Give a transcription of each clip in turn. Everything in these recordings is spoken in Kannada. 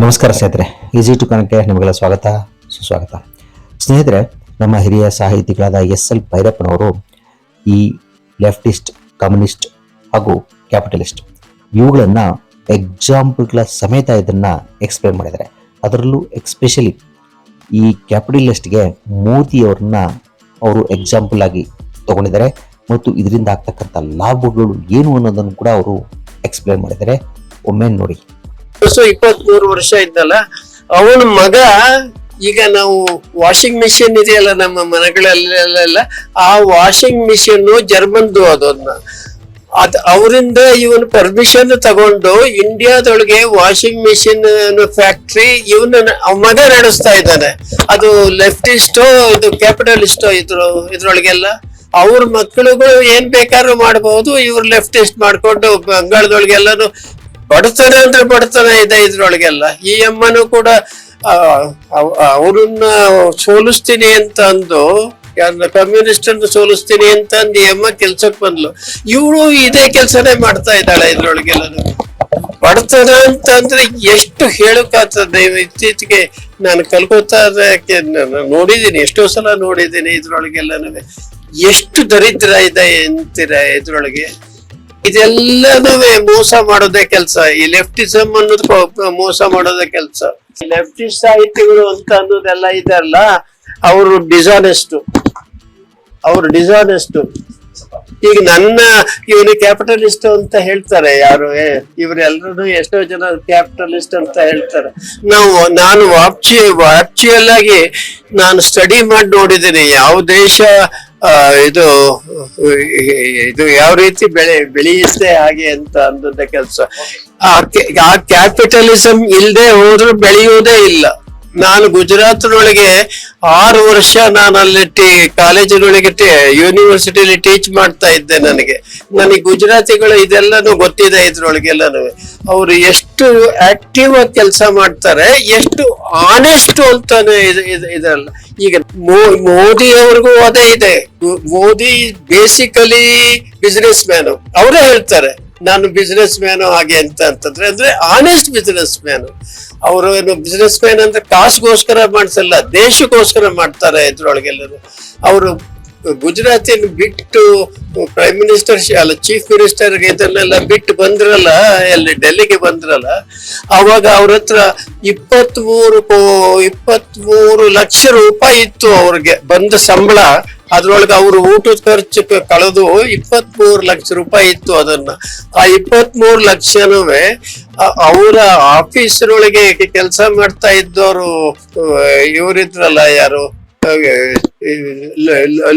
ನಮಸ್ಕಾರ ಸ್ನೇಹಿತರೆ, ಈಸಿ ಟು ಕನೆಕ್ಟ್ಗೆ ನಿಮಗೆಲ್ಲ ಸ್ವಾಗತ, ಸುಸ್ವಾಗತ. ಸ್ನೇಹಿತರೆ, ನಮ್ಮ ಹಿರಿಯ ಸಾಹಿತಿಗಳಾದ ಎಸ್ ಎಲ್ ಭೈರಪ್ಪನವರು ಈ ಲೆಫ್ಟಿಸ್ಟ್, ಕಮ್ಯುನಿಸ್ಟ್ ಹಾಗೂ ಕ್ಯಾಪಿಟಲಿಸ್ಟ್, ಇವುಗಳನ್ನು ಎಕ್ಸಾಂಪಲ್ಗಳ ಸಮೇತ ಇದನ್ನು ಎಕ್ಸ್ಪ್ಲೇನ್ ಮಾಡಿದ್ದಾರೆ. ಅದರಲ್ಲೂ ಎಕ್ಸ್ಪೆಷಲಿ ಈ ಕ್ಯಾಪಿಟಲಿಸ್ಟ್ಗೆ ಮೋದಿಯವ್ರನ್ನ ಅವರು ಎಕ್ಸಾಂಪಲ್ ಆಗಿ ತಗೊಂಡಿದ್ದಾರೆ ಮತ್ತು ಇದರಿಂದ ಆಗ್ತಕ್ಕಂಥ ಲಾಭಗಳು ಏನು ಅನ್ನೋದನ್ನು ಕೂಡ ಅವರು ಎಕ್ಸ್ಪ್ಲೇನ್ ಮಾಡಿದ್ದಾರೆ. ಒಮ್ಮೆ ನೋಡಿ. ವರ್ಷ ಇಪ್ಪತ್ತ್ ಮೂರು ವರ್ಷ ಇದ್ದಲ್ಲ ಅವನ ಮಗ, ಈಗ ನಾವು ವಾಷಿಂಗ್ ಮಿಷಿನ್ ಇದೆಯಲ್ಲ ನಮ್ಮ ಮನೆಗಳಲ್ಲೆಲ್ಲ, ಆ ವಾಷಿಂಗ್ ಮಿಷಿನ್ ಜರ್ಮನ್ದು ಅದನ್ನ. ಅದ್ ಅವರಿಂದ ಇವನ್ ಪರ್ಮಿಷನ್ ತಗೊಂಡು ಇಂಡಿಯಾದೊಳಗೆ ವಾಷಿಂಗ್ ಮಿಷಿನ್ ಫ್ಯಾಕ್ಟ್ರಿ ಇವನ ಮಗ ನಡೆಸ್ತಾ ಇದ್ದಾನೆ. ಅದು ಲೆಫ್ಟಿಸ್ಟೋ ಇದು ಕ್ಯಾಪಿಟಲಿಸ್ಟೋ ಇದ್ರು, ಇದ್ರೊಳಗೆಲ್ಲ. ಅವ್ರ ಮಕ್ಕಳುಗಳು ಏನ್ ಬೇಕಾದ್ರೂ ಮಾಡಬಹುದು ಇವ್ರು ಲೆಫ್ಟಿಸ್ಟ್ ಮಾಡ್ಕೊಂಡು ಬಂಗಾಳದೊಳಗೆಲ್ಲಾನು ಬಡತನ ಅಂದ್ರೆ ಬಡತನ ಇದೆ ಇದ್ರೊಳಗೆಲ್ಲ. ಈ ಅಮ್ಮನು ಕೂಡ ಅವರನ್ನ ಅವ್- ಅವ್ರನ್ನ ಸೋಲಿಸ್ತೀನಿ ಅಂತ ಅಂದು ಕಮ್ಯುನಿಸ್ಟ್ ಅನ್ನು ಸೋಲಿಸ್ತೀನಿ ಅಂತ ಅಂದು ಈ ಅಮ್ಮ ಕೆಲ್ಸಕ್ಕೆ ಬಂದ್ಲು. ಇವಳು ಇದೇ ಕೆಲ್ಸನೇ ಮಾಡ್ತಾ ಇದ್ದಾಳೆ ಇದ್ರೊಳಗೆಲ್ಲ ಬಡತನ ಅಂತ ಅಂದ್ರೆ ಎಷ್ಟು ಹೇಳಕ್ಕಾಗ್ತದೆ ಇತ್ತೀಚೆಗೆ ನಾನು ಕಲ್ಕೋತಾ ನೋಡಿದ್ದೀನಿ, ಎಷ್ಟೋ ಸಲ ನೋಡಿದ್ದೀನಿ ಇದ್ರೊಳಗೆಲ್ಲ ಎಷ್ಟು ದರಿದ್ರ ಇದೆ ಅಂತೀರ ಇದ್ರೊಳಗೆ? ಇದೆಲ್ಲನೂ ಮೋಸ ಮಾಡೋದೇ ಕೆಲಸ. ಈ ಲೆಫ್ಟಿಸಮ್ ಅನ್ನೋದು ಮೋಸ ಮಾಡೋದೇ ಕೆಲಸ. ಲೆಫ್ಟಿಸ್ಟ್ ಸಾಹಿತಿಗಳು ಅಂತ ಅನ್ನೋದೆಲ್ಲ ಇದೆಲ್ಲ ಅವರು ಡಿಸಾನೆಸ್ಟ್ ಅವರು ಡಿಸಾನೆಸ್ಟ್ ಈಗ ನನ್ನ ಇವನು ಕ್ಯಾಪಿಟಲಿಸ್ಟ್ ಅಂತ ಹೇಳ್ತಾರೆ ಯಾರು ಇವರೆಲ್ಲರೂ ಎಷ್ಟೋ ಜನ ಕ್ಯಾಪಿಟಲಿಸ್ಟ್ ಅಂತ ಹೇಳ್ತಾರೆ. ನಾವು, ನಾನು ವಾಪ್ಚಿ ವಾಪ್ಚಿಯಲ್ಲಾಗಿ ನಾನು ಸ್ಟಡಿ ಮಾಡಿ ನೋಡಿದ್ದೀನಿ. ಯಾವ ದೇಶ ಇದು ಇದು ಯಾವ ರೀತಿ ಬೆಳೆ, ಬೆಳೆಯುತ್ತೆ ಹಾಗೆ ಅಂತ ಅಂದದ ಕೆಲಸ. ಆ ಕ್ಯಾಪಿಟಲಿಸಂ ಇಲ್ಲದೆ ಹೋದ್ರೂ ಬೆಳೆಯುವುದೇ ಇಲ್ಲ. ನಾನು ಗುಜರಾತ್ನೊಳಗೆ ಆರು ವರ್ಷ ನಾನು ಅಲ್ಲಿ ಟಿ ಕಾಲೇಜಿನೊಳಗೆ ಯೂನಿವರ್ಸಿಟಿಯಲ್ಲಿ ಟೀಚ್ ಮಾಡ್ತಾ ಇದ್ದೆ ನನಗೆ. ನನಗೆ ಗುಜರಾತಿಗಳು ಇದೆಲ್ಲನೂ ಗೊತ್ತಿದೆ ಇದ್ರೊಳಗೆಲ್ಲನೂ ಅವರು ಎಷ್ಟು ಆಕ್ಟಿವ್ ಆಗಿ ಕೆಲಸ ಮಾಡ್ತಾರೆ, ಎಷ್ಟು ಆನೆಸ್ಟ್ ಅಂತಾನೆ ಇದು, ಇದು- ಇದಲ್ಲ ಈಗ ಮೋದಿ ಅವ್ರಿಗೂ ಅದೇ ಇದೆ. ಮೋದಿ ಬೇಸಿಕಲಿ ಬಿಸ್ನೆಸ್ ಮ್ಯಾನು ಅವರೇ ಹೇಳ್ತಾರೆ, ನಾನು ಬಿಸ್ನೆಸ್ ಮ್ಯಾನು ಹಾಗೆ ಅಂತ ಅಂತಂದ್ರೆ, ಅಂದ್ರೆ ಆನೆಸ್ಟ್ ಬಿಸ್ನೆಸ್ ಮ್ಯಾನು ಅವರು ಏನು ಬಿಸ್ನೆಸ್ ಮ್ಯಾನ್ ಅಂದ್ರೆ ಕಾಸ್ಗೋಸ್ಕರ ಮಾಡಿಸಲ್ಲ, ದೇಶಕ್ಕೋಸ್ಕರ ಮಾಡ್ತಾರೆ ಇದ್ರೊಳಗೆಲ್ಲರೂ ಅವರು ಗುಜರಾತಿನ ಬಿಟ್ಟು ಪ್ರೈಮ್ ಮಿನಿಸ್ಟರ್ ಅಲ್ಲ ಚೀಫ್ ಮಿನಿಸ್ಟರ್ ಇದನ್ನೆಲ್ಲ ಬಿಟ್ಟು ಬಂದ್ರಲ್ಲ, ಎಲ್ಲಿ ಡೆಲ್ಲಿಗೆ ಬಂದ್ರಲ್ಲ, ಅವಾಗ ಅವ್ರ ಹತ್ರ ಇಪ್ಪತ್ತ್ ಮೂರು ಇಪ್ಪತ್ತ್ ಮೂರು ಲಕ್ಷ ರೂಪಾಯಿ ಇತ್ತು ಅವ್ರಿಗೆ ಬಂದ ಸಂಬಳ. ಅದ್ರೊಳಗೆ ಅವರು ಊಟದ ಖರ್ಚು ಕಳೆದು ಇಪ್ಪತ್ತ್ ಮೂರು ಲಕ್ಷ ರೂಪಾಯಿ ಇತ್ತು ಅದನ್ನ. ಆ ಇಪ್ಪತ್ತ್ ಮೂರು ಲಕ್ಷನೂ ಅವರ ಆಫೀಸ್ರೊಳಗೆ ಕೆಲಸ ಮಾಡ್ತಾ ಇದ್ದವರು ಇವರಿದ್ರಲ್ಲ ಯಾರು?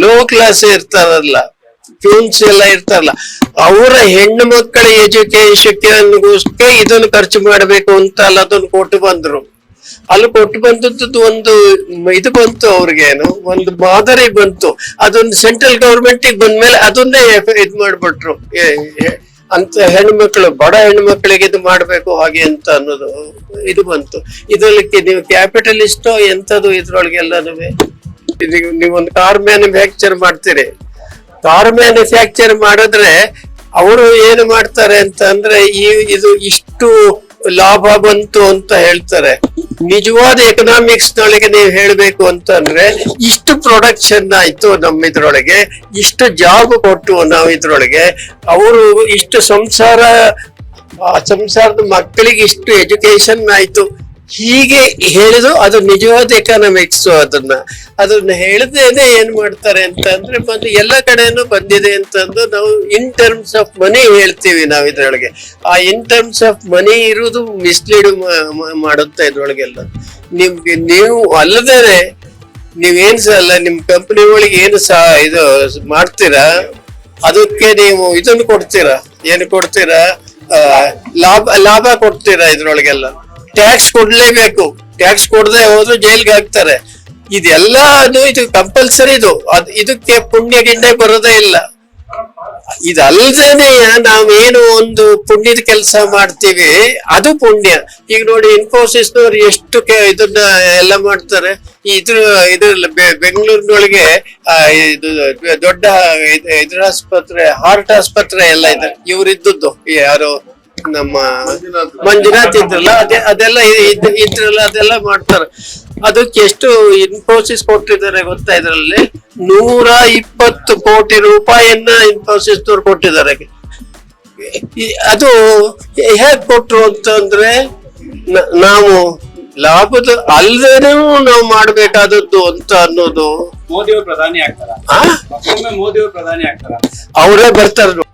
ಲೋ ಕ್ಲಾಸ್ ಇರ್ತಾರಲ್ಲ ಪ್ಯೂನ್ಸ್ ಎಲ್ಲ ಇರ್ತಾರಲ್ಲ, ಅವರ ಹೆಣ್ಣು ಮಕ್ಕಳ ಎಜುಕೇಶನ್ಗೋಸ್ಕರ ಇದನ್ನು ಖರ್ಚು ಮಾಡಬೇಕು ಅಂತ ಅಲ್ಲ ಅದನ್ನು ಕೊಟ್ಟು ಬಂದ್ರು. ಅಲ್ಲಿ ಕೊಟ್ಟು ಬಂದದ್ದು ಒಂದು ಇದು ಬಂತು ಅವ್ರಿಗೇನು, ಒಂದು ಮಾದರಿ ಬಂತು. ಅದೊಂದು ಸೆಂಟ್ರಲ್ ಗವರ್ಮೆಂಟ್ ಬಂದ್ಮೇಲೆ ಅದನ್ನೇ ಇದ್ ಮಾಡ್ಬಿಟ್ರು. ಅಂತ ಹೆಣ್ಮಕ್ಳು, ಬಡ ಹೆಣ್ಮಕ್ಳಿಗೆ ಇದು ಮಾಡ್ಬೇಕು ಹಾಗೆ ಅಂತ ಅನ್ನೋದು ಇದು ಬಂತು. ಇದಕ್ಕೆ ನೀವು ಕ್ಯಾಪಿಟಲಿಸ್ಟೋ ಎಂತದು ಇದ್ರೊಳಗೆಲ್ಲನೂ ನೀವು ನೀವೊಂದು ಕಾರ್ ಮ್ಯಾನುಫ್ಯಾಕ್ಚರ್ ಮಾಡ್ತೀರಿ. ಕಾರ್ ಮ್ಯಾನುಫ್ಯಾಕ್ಚರ್ ಮಾಡಿದ್ರೆ ಅವರು ಏನು ಮಾಡ್ತಾರೆ ಅಂತ ಅಂದ್ರೆ ಈ, ಇದು ಇಷ್ಟು ಲಾಭ ಬಂತು ಅಂತ ಹೇಳ್ತಾರೆ. ನಿಜವಾದ ಎಕನಾಮಿಕ್ಸ್ ನೊಳಗೆ ನೀವು ಹೇಳ್ಬೇಕು ಅಂತಂದ್ರೆ, ಇಷ್ಟು ಪ್ರೊಡಕ್ಷನ್ ಆಯ್ತು ನಮ್ಮ ಇದ್ರೊಳಗೆ ಇಷ್ಟು ಜಾಬ್ ಕೊಟ್ಟು ನಾವು ಇದ್ರೊಳಗೆ, ಅವರು ಇಷ್ಟು ಸಂಸಾರ, ಆ ಸಂಸಾರದ ಮಕ್ಕಳಿಗೆ ಇಷ್ಟು ಎಜುಕೇಶನ್ ಆಯ್ತು. ಹೀಗೆ ಹೇಳಿದ್ರು, ಅದು ನಿಜವಾದ ಎಕನಾಮಿಕ್ಸ್ ಅದನ್ನ. ಅದನ್ನ ಹೇಳದೇನೆ ಏನ್ ಮಾಡ್ತಾರೆ ಅಂತ ಅಂದ್ರೆ ಮತ್ತೆ ಎಲ್ಲ ಕಡೆನೂ ಬಂದಿದೆ ಅಂತಂದು ನಾವು ಇನ್ ಟರ್ಮ್ಸ್ ಆಫ್ ಮನಿ ಹೇಳ್ತೀವಿ ನಾವು ಇದ್ರೊಳಗೆ. ಆ ಇನ್ ಟರ್ಮ್ಸ್ ಆಫ್ ಮನಿ ಇರುವುದು ಮಿಸ್ಲೀಡ್ ಮಾಡುತ್ತೆ ಇದ್ರೊಳಗೆಲ್ಲ. ನಿಮ್ಗೆ ನೀವು ಅಲ್ಲದೇನೆ, ನೀವೇನ್ ಅಲ್ಲ, ನಿಮ್ ಕಂಪನಿ ಒಳಗೆ ಏನು ಸಹ ಇದು ಮಾಡ್ತೀರಾ, ಅದಕ್ಕೆ ನೀವು ಇದನ್ನು ಕೊಡ್ತೀರಾ, ಏನು ಕೊಡ್ತೀರಾ ಲಾಭ ಲಾಭ ಕೊಡ್ತೀರಾ ಇದ್ರೊಳಗೆಲ್ಲ? ಟ್ಯಾಕ್ಸ್ ಕೊಡ್ಲೇಬೇಕು. ಟ್ಯಾಕ್ಸ್ ಕೊಡದೆ ಹೋದ್ರು ಜೈಲ್ಗೆ ಹಾಕ್ತಾರೆ. ಇದೆಲ್ಲ ಅದು ಇದು ಕಂಪಲ್ಸರಿ ಇದು. ಅದ್ ಇದಕ್ಕೆ ಪುಣ್ಯ ಗಿಣ್ಣೆ ಬರೋದೇ ಇಲ್ಲ. ಇದಲ್ದೇನೆ ನಾವೇನು ಒಂದು ಪುಣ್ಯದ ಕೆಲಸ ಮಾಡ್ತೀವಿ, ಅದು ಪುಣ್ಯ. ಈಗ ನೋಡಿ ಇನ್ಫೋಸಿಸ್ ಇನ್ಫೋಸಿಸ್ನವ್ರು ಎಷ್ಟು ಇದನ್ನ ಎಲ್ಲ ಮಾಡ್ತಾರೆ. ಇದ್ರ ಇದ್ರ ಬೆಂಗಳೂರಿನೊಳಗೆ ಇದು ದೊಡ್ಡ ಇದ್- ಇದ್ರ ಆಸ್ಪತ್ರೆ ಹಾರ್ಟ್ ಆಸ್ಪತ್ರೆ ಎಲ್ಲ ಇದೆ. ಇವ್ರಿದ್ದದ್ದು, ಯಾರು ನಮ್ಮ ಮಂಜುನಾಥ್. ಇದ್ರಲ್ಲ ಅದೇ ಅದೆಲ್ಲ ಇದ್- ಇದ್ರಲ್ಲ ಅದೆಲ್ಲ ಮಾಡ್ತಾರೆ. ಅದಕ್ಕೆ ಎಷ್ಟು ಇನ್ಫೋಸಿಸ್ ಕೊಟ್ಟಿದ್ದಾರೆ ಗೊತ್ತಾ ಇದ್ರಲ್ಲಿ? ನೂರ ಇಪ್ಪತ್ತು ಕೋಟಿ ರೂಪಾಯಿಯನ್ನ ಇನ್ಫೋಸಿಸ್ ತೋರ್ ಕೊಟ್ಟಿದ್ದಾರೆ. ಅದು ಹೇಗ್ ಕೊಟ್ರು ಅಂತಂದ್ರೆ ನಾವು ಲಾಭದ ಅಲ್ಲದೇನೂ ನಾವು ಮಾಡ್ಬೇಕಾದದ್ದು ಅಂತ ಅನ್ನೋದು ಮೋದಿಯವರು ಪ್ರಧಾನಿ ಆಗ್ತಾರ? ಅವರೇ ಬರ್ತಾರೆ.